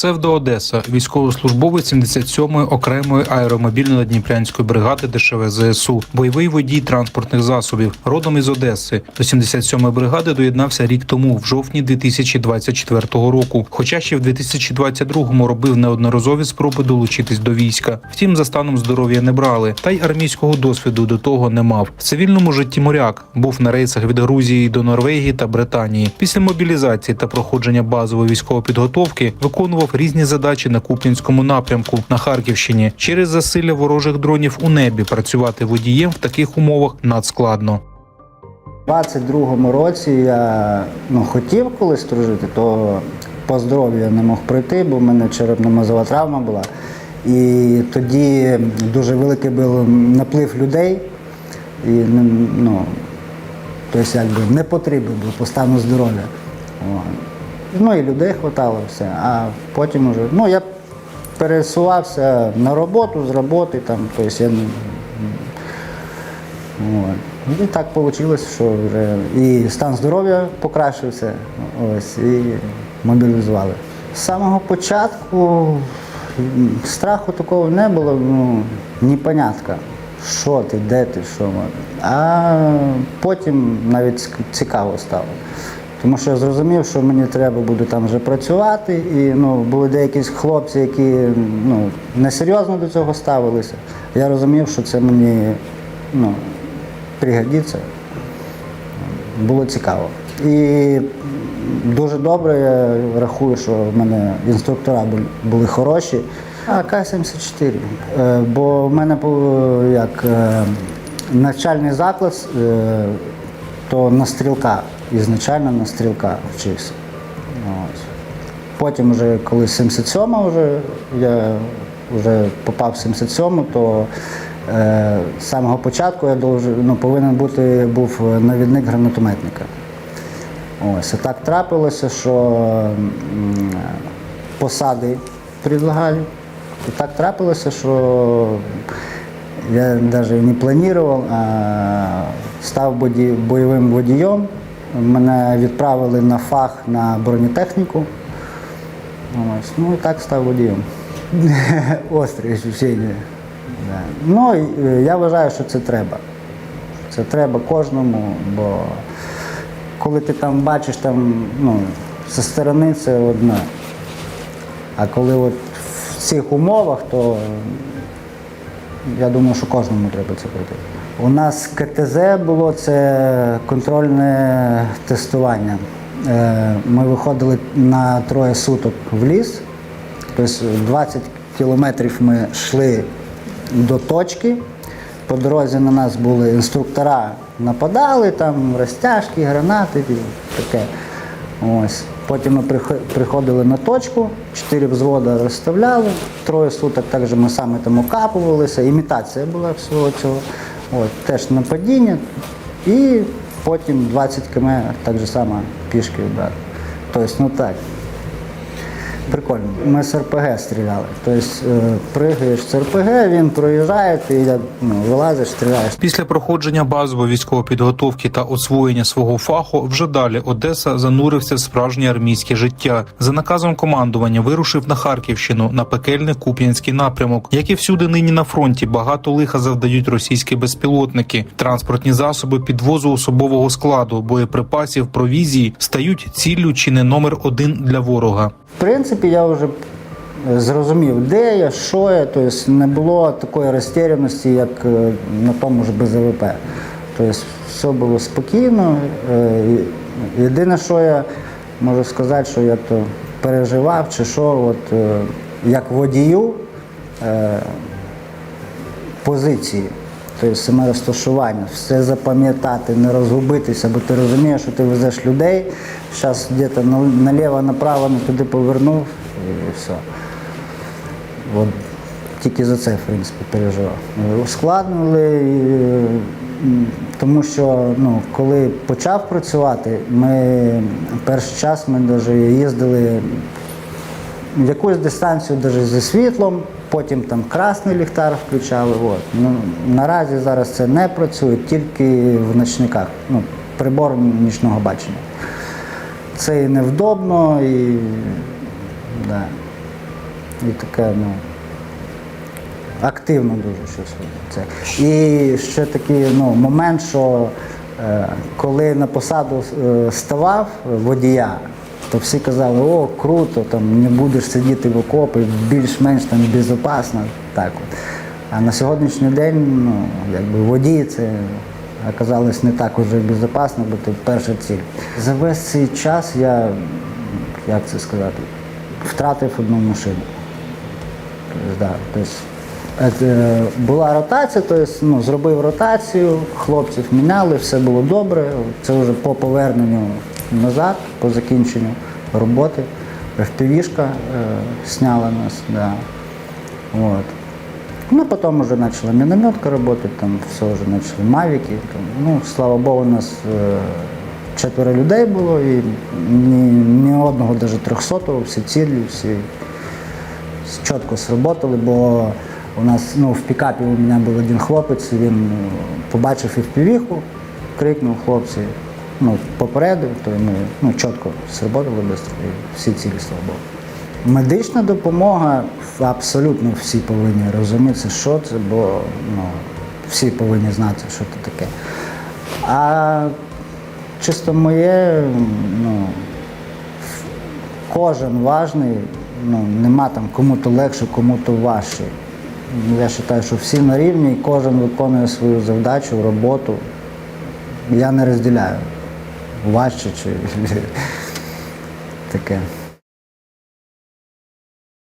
Псевдо Одеса, військовослужбовець 77-ї окремої аеромобільно-дніпрянської бригади ДШВ ЗСУ, бойовий водій транспортних засобів, родом із Одеси. До 77-ї бригади доєднався рік тому, в жовтні 2024 року. Хоча ще в 2022-му робив неодноразові спроби долучитись до війська. Втім, за станом здоров'я не брали, та й армійського досвіду до того не мав. В цивільному житті моряк був на рейсах від Грузії до Норвегії та Британії. Після мобілізації та проходження базової військової підготовки виконував різні задачі на Куп'янському напрямку на Харківщині. Через засилля ворожих дронів у небі працювати водієм в таких умовах надскладно. У 22-му році я ну, хотів колись служити, то по здоров'ю не мог пройти, бо в мене черепно-мозова травма була. І тоді дуже великий був наплив людей. І ну, тобто, якби не потрібен був по стану здоров'я. Ну і людей хватало все. А потім уже, ну я пересувався на роботу з роботи, там, тобто я От. І так вийшло, що вже і стан здоров'я покращився, ось, і мобілізували. З самого початку страху такого не було, ну, непонятка, що ти, де ти, що. А потім навіть цікаво стало. Тому що я зрозумів, що мені треба буде там вже працювати, і ну, були деякі хлопці, які ну, несерйозно до цього ставилися. Я розумів, що це мені ну, пригодиться. Було цікаво. І дуже добре, я рахую, що в мене інструктора були, хороші. А К-74. Е, Бо в мене був як е, навчальний заклад, е, то на стрілка, ізначально на стрілка вчився. Потім, вже, коли 77 вже, я вже попав в 77 то е, з самого початку я должен, ну, повинен бути був навідник гранатометника. Ось, і так трапилося, що посади предлагали. І так трапилося, що я навіть не планував, а став бойовим водієм. Мене відправили на фах на бронетехніку. Ось, ну і так став водієм. Острі. Да. Ну, е, я вважаю, що це треба. Це треба кожному, бо коли ти там бачиш там, ну, зі сторони це одне. А коли от в цих умовах, то я думаю, що кожному треба це пройти. У нас КТЗ було це контрольне тестування. Е, Ми виходили на троє суток в ліс, тобто 20 кілометрів ми йшли до точки. По дорозі на нас були інструктора, нападали, там розтяжки, гранати і таке. Ось. Потім ми приходили на точку, чотири взводи розставляли, троє суток також ми саме там окапувалися, імітація була всього цього. От, теж нападіння. І потім 20 км так же само пішки вдар. Тобто, ну так. Прикольно. Ми з РПГ стріляли. Тобто е, пригаєш з РПГ, він проїжджає, ти ну, вилазиш, стріляєш. Після проходження базової військової підготовки та освоєння свого фаху вже далі Одеса занурився в справжнє армійське життя. За наказом командування вирушив на Харківщину на пекельний Куп'янський напрямок. Як і всюди нині на фронті, багато лиха завдають російські безпілотники. Транспортні засоби підвозу особового складу, боєприпасів, провізії стають ціллю чи не номер один для ворога. Принципі, я вже е, зрозумів, де я, що я, тобто не було такої розтеряності, як е, на тому ж БЗВП. Тобто все було спокійно. Е, Єдине, що я можу сказати, що я то переживав, чи що, от, як водію позиції. Тобто саме розташування, все запам'ятати, не розгубитися, бо ти розумієш, що ти везеш людей, зараз десь наліво, направо, не туди повернув і все. От, тільки за це, в принципі, переживав. Ускладнили, тому що ну, коли почав працювати, ми перший час ми навіть їздили якусь дистанцію навіть зі світлом, потім там красний ліхтар включали. От. Ну, наразі зараз це не працює, тільки в ночниках, ну, прибор нічного бачення. Це і невдобно, і да. І таке, ну, активно дуже щось. Це. І ще такий ну, момент, що е, коли на посаду е, ставав водія, то всі казали, о, круто, там не будеш сидіти в окопі, більш-менш там безпечно. Так от. А на сьогоднішній день ну, якби водій це оказалось не так уже безпечно, бо це перша ціль. За весь цей час я, як це сказати, втратив одну машину. Тобто, тобто, е, була ротація, тобто, ну, зробив ротацію, хлопців міняли, все було добре. Це вже по поверненню назад, по закінченню роботи. FPV-шка е, сняла нас. Да. От. Ну, потім вже почала мінометка працювати, там все вже почали мавіки. Там, ну, слава Богу, у нас е, четверо людей було і ні, ні одного навіть трьохсотого, всі цілі, всі чітко сработали, бо у нас ну, в пікапі у мене був один хлопець, він побачив і впівіху, крикнув хлопці, ну, попередив, то ми ну, чітко сработали швидко і всі цілі, слава Богу. Медична допомога абсолютно всі повинні розуміти, що це, бо ну, всі повинні знати, що це таке. А чисто моє, ну, кожен важний, ну, нема там кому-то легше, кому-то важче. Я вважаю, що всі на рівні, кожен виконує свою завдачу, роботу. Я не розділяю, важче чи таке.